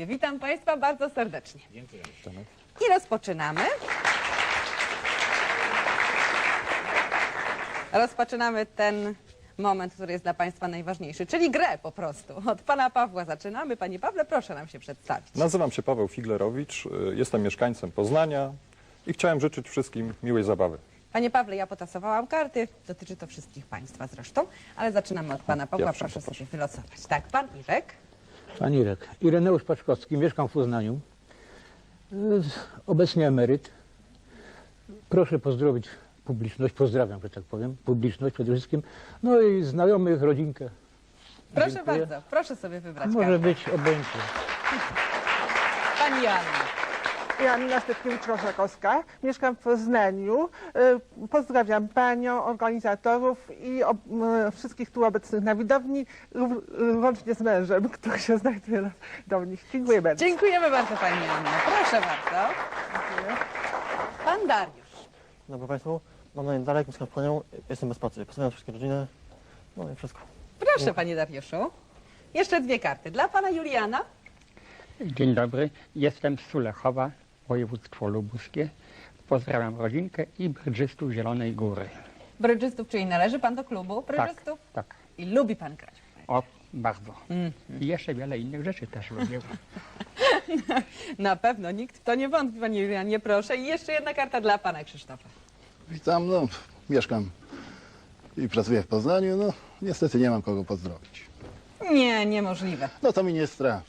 Panowie, witam Państwa bardzo serdecznie. Dziękuję. I rozpoczynamy. Rozpoczynamy ten moment, który jest dla Państwa najważniejszy, czyli grę po prostu. Od Pana Pawła zaczynamy. Panie Pawle, proszę nam się przedstawić. Nazywam się Paweł Figlerowicz, y, jestem mieszkańcem Poznania i chciałem życzyć wszystkim miłej zabawy. Panie Pawle, ja potasowałam karty. Dotyczy to wszystkich Państwa zresztą, ale zaczynamy od Pana Pawła. Pierwszy, Proszę poproszę. sobie wylosować. Tak, Pan Irek. Pan Irek. Ireneusz Paczkowski, mieszkam w Poznaniu. Y, Obecnie emeryt. Proszę pozdrowić publiczność, pozdrawiam, że tak powiem, publiczność przede wszystkim, no i znajomych, rodzinkę. Proszę Dziękuję. bardzo, proszę sobie wybrać Może kartę. być obojętnie. Pani Joanna. Joanna Stepkiewicz-Korzakowska. Mieszkam w Poznaniu. Y, Pozdrawiam Panią, organizatorów i y, wszystkich tu obecnych na widowni, łącznie z mężem, który się znajduje na widowni. Dziękuję bardzo. Dziękujemy bardzo Pani Joanna. Proszę bardzo. Pan Dariusz. Dobry Państwu, mam na imię Darek, mieszkam w Ponią, jestem bez pracy. Pozdrawiam wszystkie rodziny, no i wszystko. Proszę Panie Dariuszu. Jeszcze dwie karty. Dla Pana Juliana. Dzień dobry, jestem z Sulechowa, województwo lubuskie. Pozdrawiam rodzinkę i brydżystów Zielonej Góry. Brydżystów, czyli należy Pan do klubu Tak, brydżystów? tak. I lubi Pan grać. O, bardzo. I jeszcze wiele innych rzeczy też lubię. Na pewno, nikt w to nie wątpi, Panie Julianie, proszę. I jeszcze jedna karta dla Pana Krzysztofa. Witam, no, mieszkam i pracuję w Poznaniu, no niestety nie mam kogo pozdrowić. Nie, niemożliwe. No to ministra,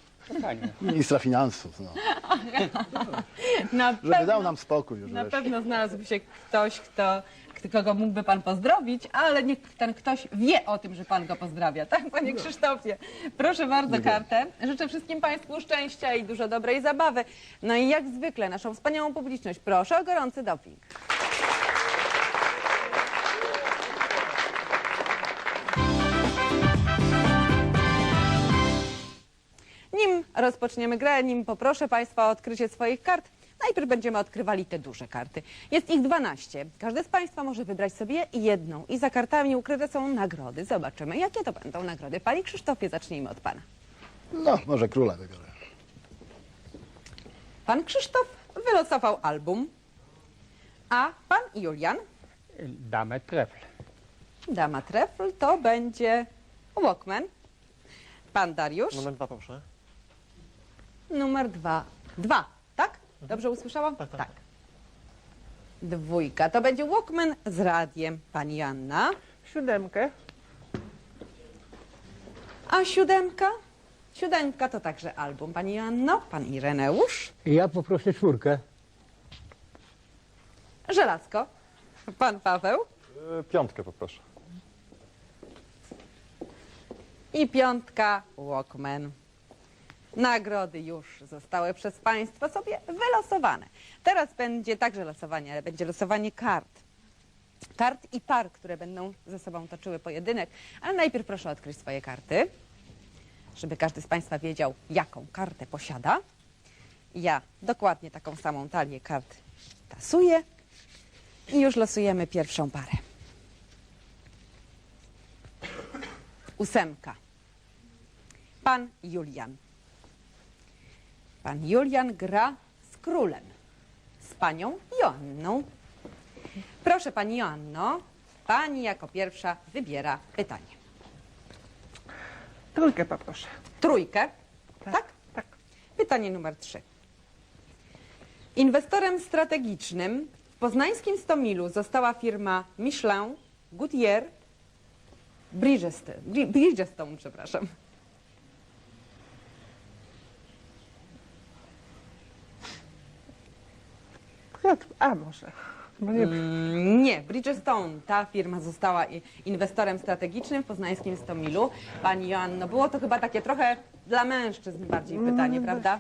Ministra finansów, no, Na żeby pewno, dał nam spokój już na wreszcie. pewno znalazłby się ktoś, kto, kto- kogo mógłby Pan pozdrowić, ale niech ten ktoś wie o tym, że Pan go pozdrawia. Tak, Panie Krzysztofie? Proszę bardzo kartę. Życzę wszystkim Państwu szczęścia i dużo dobrej zabawy. No i jak zwykle naszą wspaniałą publiczność proszę o gorący doping. Rozpoczniemy grę, nim poproszę Państwa o odkrycie swoich kart, najpierw będziemy odkrywali te duże karty. Jest ich 12. Każdy z Państwa może wybrać sobie jedną i za kartami ukryte są nagrody. Zobaczymy, jakie to będą nagrody. Panie Krzysztofie, zacznijmy od Pana. No, może króla wybiorę. Pan Krzysztof wylosował album, a Pan Julian, damę trefl. dama trefl, to będzie Walkman. Pan Dariusz, Numer dwa proszę. Numer dwa. Dwa, tak? Dobrze usłyszałam? Tak, tak. Dwójka. To będzie Walkman z radiem. Pani Janna. Siódemkę. A siódemka? Siódemka to także album. Pani Janno, pan Ireneusz, Ja poproszę czwórkę. Żelazko, pan Paweł Y, Piątkę poproszę. i piątka Walkman. Nagrody już zostały przez Państwa sobie wylosowane. Teraz będzie także losowanie, ale będzie losowanie kart. Kart i par, które będą ze sobą toczyły pojedynek. Ale najpierw proszę odkryć swoje karty, żeby każdy z Państwa wiedział, jaką kartę posiada. Ja dokładnie taką samą talię kart tasuję i już losujemy pierwszą parę. Ósemka. Pan Julian. Pan Julian gra z królem, z panią Joanną. Proszę pani Joanno, pani jako pierwsza wybiera pytanie. Trójkę poproszę. Trójkę, tak? Tak. Pytanie numer trzy. Inwestorem strategicznym w poznańskim Stomilu została firma Michelin, Goodyear, Bridgestone, Bri- Bridgestone przepraszam. A może. No nie, Mm, Nie, Bridgestone, ta firma została i- inwestorem strategicznym w poznańskim Stomilu. Pani Joanno, było to chyba takie trochę dla mężczyzn bardziej pytanie, prawda?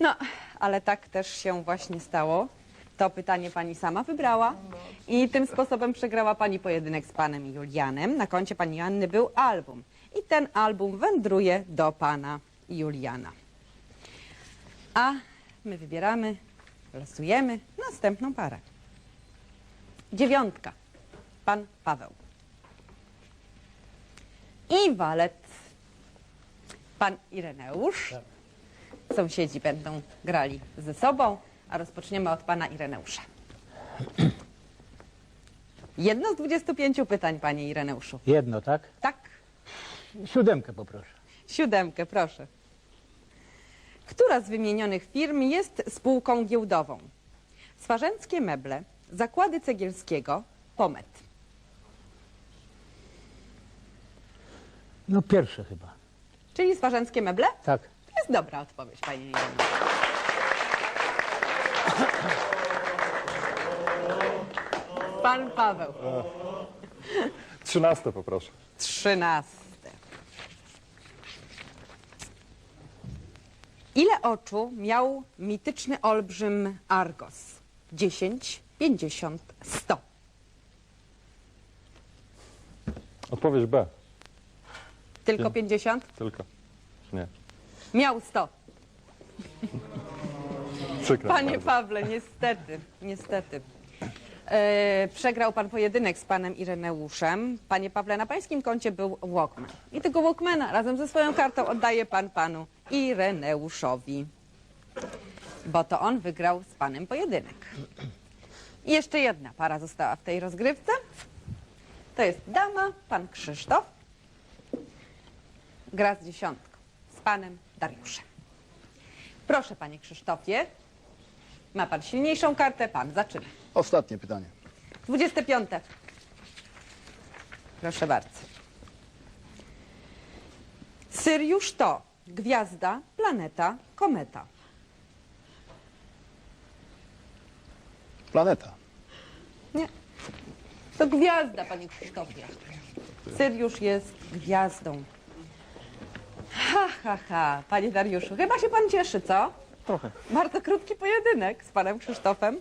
No, ale tak też się właśnie stało. To pytanie pani sama wybrała i tym sposobem przegrała pani pojedynek z panem Julianem. Na koncie pani Joanny był album i ten album wędruje do pana Juliana. A my wybieramy, losujemy następną parę. Dziewiątka. Pan Paweł. I walet. Pan Ireneusz. sąsiedzi będą grali ze sobą, a rozpoczniemy od pana Ireneusza. Jedno z 25 pytań, panie Ireneuszu. Jedno, tak? Tak, Siódemkę poproszę. siódemkę, proszę. Która z wymienionych firm jest spółką giełdową? Swarzęckie Meble, Zakłady Cegielskiego, Pomet. No pierwsze chyba. Czyli Swarzęckie Meble? Tak. To jest dobra odpowiedź, panie Ireneuszu. Pan Paweł. Trzynaste poproszę. Trzynaste. Ile oczu miał mityczny olbrzym Argos? 10, 50, 100. Odpowiedź B. Tylko Pię- 50? Tylko. Nie. Miał 100. Przykro Panie bardzo. Pawle, niestety, niestety. E, przegrał pan pojedynek z panem Ireneuszem. Panie Pawle, na pańskim koncie był Walkman. I tego Walkmana razem ze swoją kartą oddaje pan panu Ireneuszowi. Bo to on wygrał z panem pojedynek. I jeszcze jedna para została w tej rozgrywce. To jest dama, pan Krzysztof. Gra z dziesiątką. Z panem Dariuszem. Proszę, panie Krzysztofie. Ma pan silniejszą kartę, pan zaczyna. Ostatnie pytanie. 25. Proszę bardzo. Syriusz to gwiazda, planeta, kometa. Planeta. Nie. To gwiazda, panie Krzysztofie. Syriusz jest gwiazdą. Ha, ha, ha. Panie Dariuszu, chyba się pan cieszy, co? Trochę. Bardzo krótki pojedynek z panem Krzysztofem.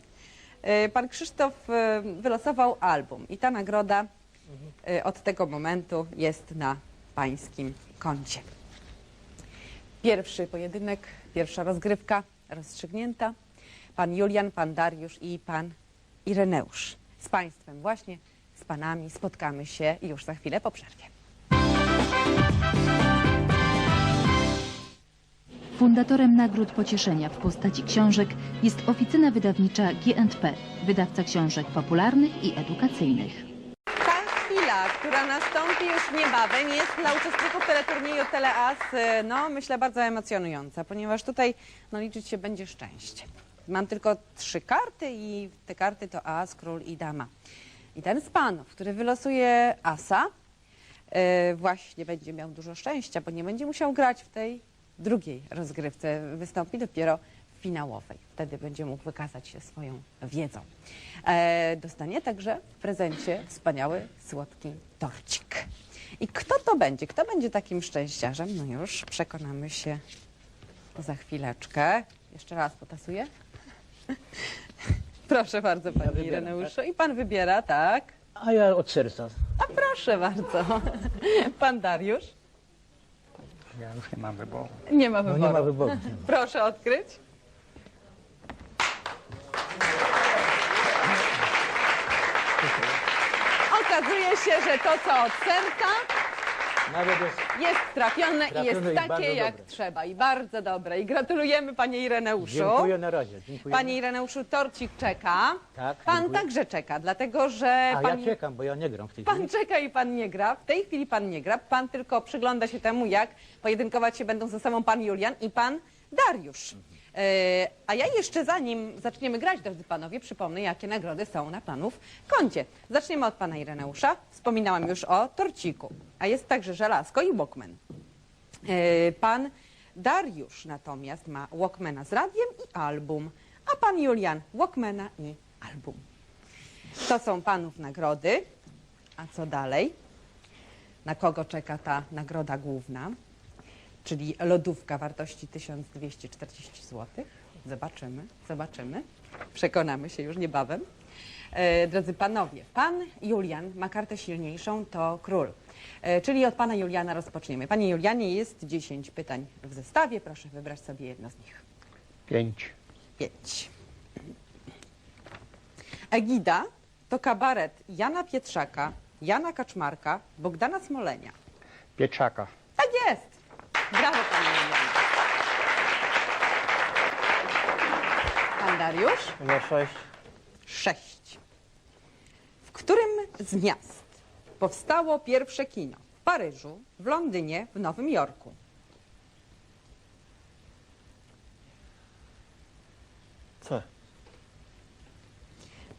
E, Pan Krzysztof e, wylosował album i ta nagroda e, od tego momentu jest na pańskim koncie. Pierwszy pojedynek, pierwsza rozgrywka rozstrzygnięta. Pan Julian, pan Dariusz i pan Ireneusz. Z państwem właśnie, z panami spotkamy się już za chwilę po przerwie. Fundatorem nagród pocieszenia w postaci książek jest oficyna wydawnicza G&P, wydawca książek popularnych i edukacyjnych. Ta chwila, która nastąpi już niebawem, jest dla uczestników teleturnieju Teleas, y, no myślę, bardzo emocjonująca, ponieważ tutaj no, liczyć się będzie szczęście. Mam tylko trzy karty i te karty to As, Król i Dama. I ten z panów, który wylosuje Asa, y, właśnie będzie miał dużo szczęścia, bo nie będzie musiał grać w tej drugiej rozgrywce. Wystąpi dopiero w finałowej. Wtedy będzie mógł wykazać się swoją wiedzą. E, dostanie także w prezencie wspaniały, słodki torcik. I kto to będzie? Kto będzie takim szczęściarzem? No już przekonamy się za chwileczkę. Jeszcze raz potasuję. Proszę bardzo, panie wybieram, Ireneuszu. I pan wybiera, tak? A ja od serca. A proszę bardzo. Pan Dariusz? Ja już nie mam wyboru. Nie ma No wyboru. nie ma wyboru. Proszę odkryć. Okazuje się, że to, co od serca, Nawet jest jest trafione, i jest Trafione i takie, jak dobre. trzeba. I bardzo dobre. I gratulujemy, panie Ireneuszu. Dziękuję na razie. Dziękuję. Panie Ireneuszu, torcik czeka. Tak, Pan dziękuję. także czeka, dlatego że A pan, ja czekam, bo ja nie gram w tej pan chwili. czeka i pan nie gra. W tej chwili pan nie gra. Pan tylko przygląda się temu, jak pojedynkować się będą ze sobą pan Julian i pan Dariusz. E, a ja jeszcze zanim zaczniemy grać, drodzy panowie, przypomnę, jakie nagrody są na panów koncie. Zaczniemy od pana Ireneusza. Wspominałam już o torciku, a jest także żelazko i Walkman. E, Pan Dariusz natomiast ma Walkmana z radiem i album, a pan Julian Walkmana i album. To są panów nagrody. A co dalej? Na kogo czeka ta nagroda główna? Czyli lodówka wartości 1240 zł. Zobaczymy, zobaczymy. Przekonamy się już niebawem. E, drodzy panowie, pan Julian ma kartę silniejszą, to król. E, czyli od pana Juliana rozpoczniemy. Panie Julianie, jest 10 pytań w zestawie. Proszę wybrać sobie jedno z nich. Pięć. 5. Egida to kabaret Jana Pietrzaka, Jana Kaczmarka, Bogdana Smolenia. Pieczaka. Tak jest! Brawo, panie Julianie. Dariusz? Numer 6. Sześć. W którym z miast powstało pierwsze kino? W Paryżu, w Londynie, w Nowym Jorku. C.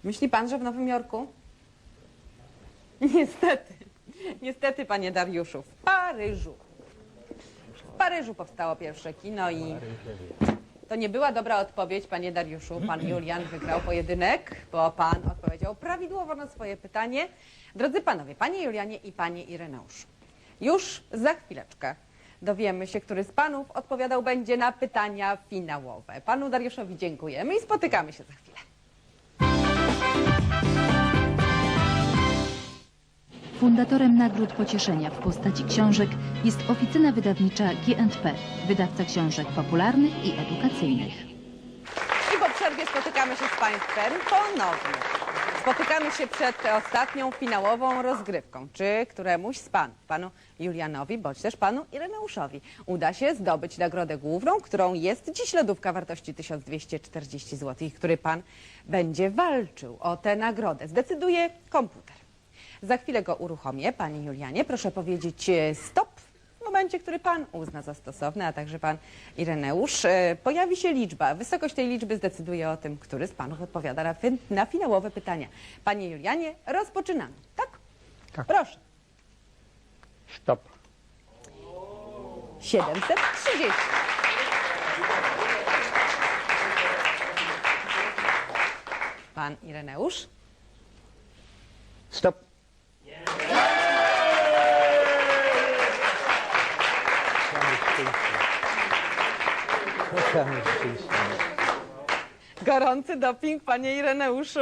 Myśli pan, że w Nowym Jorku? Niestety. Niestety, panie Dariuszu. W Paryżu. Paryżu powstało pierwsze kino i to nie była dobra odpowiedź, panie Dariuszu. Pan Julian wygrał pojedynek, bo pan odpowiedział prawidłowo na swoje pytanie. Drodzy panowie, panie Julianie i panie Ireneuszu, już za chwileczkę dowiemy się, który z panów odpowiadał będzie na pytania finałowe. Panu Dariuszowi dziękujemy i spotykamy się za chwilę. Fundatorem nagród pocieszenia w postaci książek jest oficyna wydawnicza G&P, wydawca książek popularnych i edukacyjnych. I po przerwie spotykamy się z Państwem ponownie. Spotykamy się przed ostatnią finałową rozgrywką. Czy któremuś z Panów, Panu Julianowi, bądź też Panu Ireneuszowi, uda się zdobyć nagrodę główną, którą jest dziś lodówka wartości 1240 zł, który Pan będzie walczył o tę nagrodę. Zdecyduje komputer. Za chwilę go uruchomię. Panie Julianie, proszę powiedzieć e, stop w momencie, który Pan uzna za stosowny, a także Pan Ireneusz. E, Pojawi się liczba. Wysokość tej liczby zdecyduje o tym, który z Panów odpowiada na, fin- na finałowe pytania. Panie Julianie, rozpoczynamy. Tak? Tak. Proszę. Stop. 730. Pan Ireneusz. Stop. Gorący doping, panie Ireneuszu.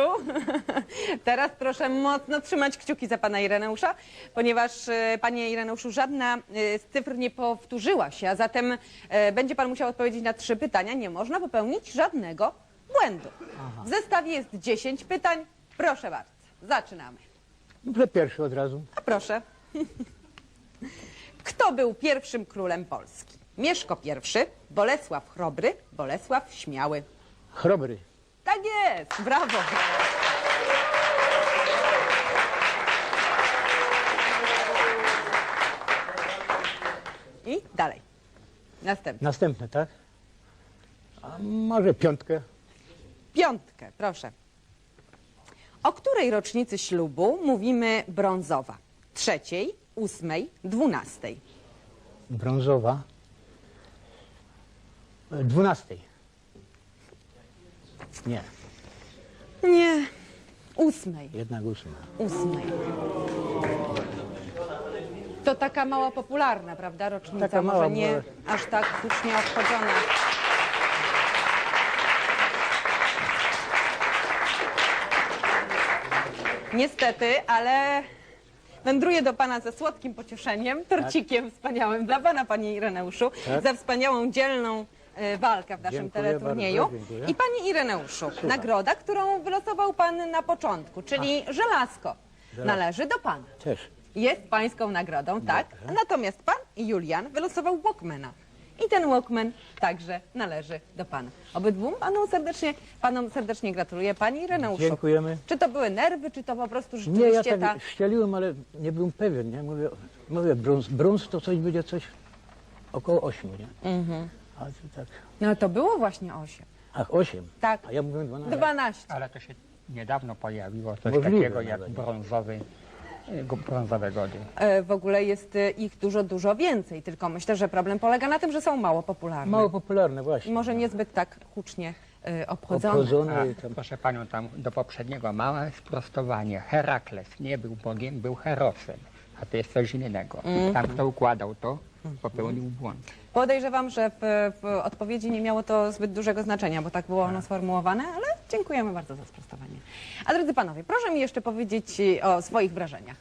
Teraz proszę mocno trzymać kciuki za pana Ireneusza, ponieważ, e, panie Ireneuszu, żadna e, z cyfr nie powtórzyła się, a zatem e, będzie pan musiał odpowiedzieć na trzy pytania. Nie można popełnić żadnego błędu. W zestawie jest 10 pytań. Proszę bardzo, zaczynamy. Może pierwszy od razu. A proszę. Kto był pierwszym królem Polski? Mieszko I, Bolesław Chrobry, Bolesław Śmiały. Chrobry. Tak jest, brawo. I dalej. Następny. Następne, tak? A może piątkę? Piątkę, proszę. O której rocznicy ślubu mówimy brązowa? Trzeciej, ósmej, dwunastej. Brązowa. E, Dwunastej. Nie, Nie, ósmej. jednak ósma. ósmej. To taka mała popularna, prawda, rocznica? Taka Może mała, nie aż tak hucznie obchodzona. Niestety, ale wędruję do Pana ze słodkim pocieszeniem, torcikiem wspaniałym dla Pana, Panie Ireneuszu, Tak. za wspaniałą, dzielną e, walkę w naszym Dziękuję teleturnieju. bardzo, dziękuję. I Panie Ireneuszu, nagroda, którą wylosował Pan na początku, czyli żelazko, należy do Pana. Też. Jest pańską nagrodą, tak? Natomiast pan Julian wylosował Walkmana. I ten Walkman także należy do pana. Obydwu panom serdecznie, panom serdecznie gratuluję. Pani Ireneuszu. Dziękujemy. Czy to były nerwy, czy to po prostu Nie, rzeczywiście ja tak ta... ścieliłem, ale nie byłem pewien, nie? Mówię, mówię brąz, brąz to coś będzie coś około ośmiu, nie? Mhm. A to tak, No to było właśnie osiem. ach, osiem. Tak. A ja mówiłem dwanaście. 12. Ale to się niedawno pojawiło coś Możliwe takiego jak nawet. brązowy, e, go- brązowe gody. E, W ogóle jest e, ich dużo, dużo więcej, tylko myślę, że problem polega na tym, że są mało popularne. Mało popularne I właśnie. może niezbyt tak hucznie e, obchodzone. Obchodzone A, tam. proszę panią, tam do poprzedniego małe sprostowanie. Herakles nie był Bogiem, był Herosem. A to jest coś innego. Mhm. Tam, kto układał to, popełnił błąd. Podejrzewam, że w, w odpowiedzi nie miało to zbyt dużego znaczenia, bo tak było ono sformułowane, ale dziękujemy bardzo za sprostowanie. A drodzy panowie, proszę mi jeszcze powiedzieć o swoich wrażeniach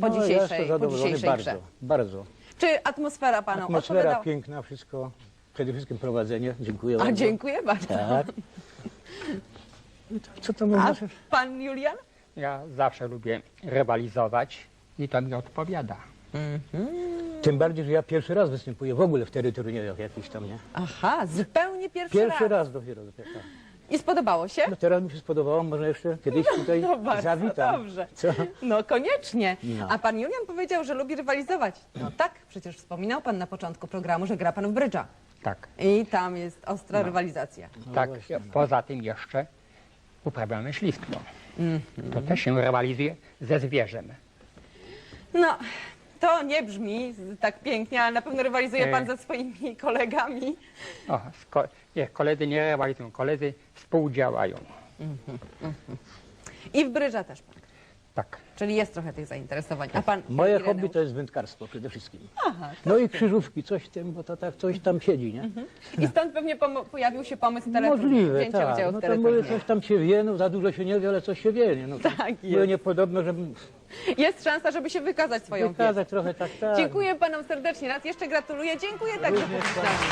po No, ja dzisiejszej, jestem po zadowolony dzisiejszej bardzo, grze. bardzo. Czy atmosfera panom Atmosfera odpowiadała? piękna, wszystko. Przede wszystkim prowadzenie. Dziękuję A bardzo. dziękuję bardzo. Tak. Co to A można? pan Julian? Ja zawsze lubię rywalizować i to mi odpowiada. Tym bardziej, że ja pierwszy raz występuję w ogóle w terytoriach jakichś tam, nie? Aha, zupełnie pierwszy, Pierwszy raz. raz dopiero. dopiero tak. I spodobało się? No teraz mi się spodobało, może jeszcze kiedyś tutaj No bardzo zawitam. dobrze. Co? No koniecznie. No. A pan Julian powiedział, że lubi rywalizować. No tak, przecież wspominał pan na początku programu, że gra pan w brydża. Tak, I tam jest ostra rywalizacja. tak. Poza tym jeszcze uprawiam myślistwo. To też się rywalizuje ze zwierzem. No, to nie brzmi tak pięknie, ale na pewno rywalizuje pan E. ze swoimi kolegami. O, sko- nie, koledzy nie rywalizują, koledzy współdziałają. I w brydża też pan. Tak. Czyli jest trochę tych zainteresowań. A pan Moje Ireneusz? hobby to jest wędkarstwo przede wszystkim. no i krzyżówki, coś w tym, bo to tak coś tam siedzi, nie? I stąd pewnie pomo- pojawił się pomysł teleturnieju, Możliwe, wzięcia tak. udziału No w to mówię, teleturnieju. coś tam się wie, no za dużo się nie wie, ale coś się wie, nie? No, to Tak było jest. niepodobno, żeby jest szansa, żeby się wykazać swoją wiedzą. Wykazać trochę tak, tak. Dziękuję panom serdecznie. Raz jeszcze gratuluję. Dziękuję także publiczności.